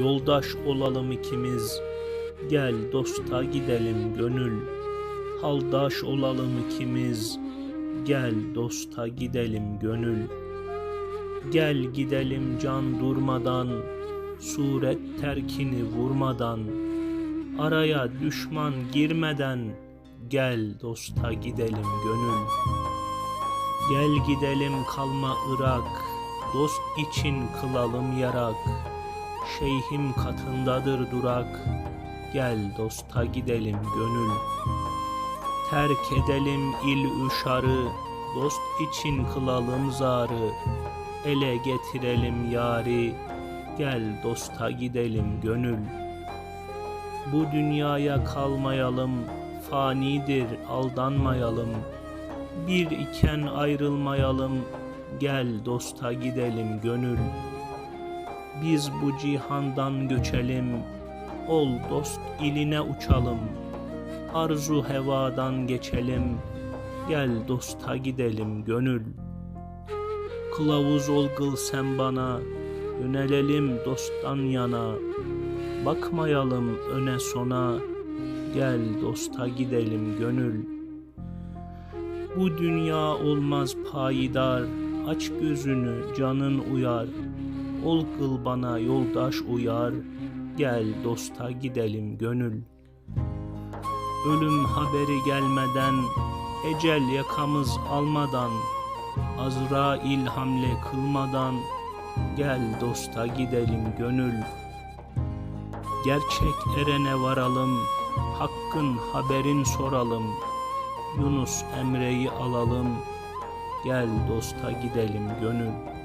Yoldaş olalım ikimiz, gel dosta gidelim gönül. Haldaş olalım ikimiz, gel dosta gidelim gönül. Gel gidelim can durmadan, suret terkini vurmadan. Araya düşman girmeden, gel dosta gidelim gönül. Gel gidelim kalma Irak, dost için kılalım yarak. Şeyhim katındadır durak, gel dosta gidelim gönül. Terk edelim il üşarı, dost için kılalım zarı. Ele getirelim yari, gel dosta gidelim gönül. Bu dünyaya kalmayalım, fanidir aldanmayalım. Bir iken ayrılmayalım, gel dosta gidelim gönül. Biz bu cihandan göçelim, ol dost iline uçalım. Arzu hevadan geçelim, gel dosta gidelim gönül. Kılavuz ol kıl sen bana, yönelelim dosttan yana. Bakmayalım öne sona, gel dosta gidelim gönül. Bu dünya olmaz payidar, aç gözünü canın uyar. Ol kıl bana yoldaş uyar, gel dosta gidelim gönül. Ölüm haberi gelmeden, ecel yakamız almadan, Azrail hamle kılmadan, gel dosta gidelim gönül. Gerçek erene varalım, hakkın haberin soralım. Yunus Emre'yi alalım, gel dosta gidelim gönül.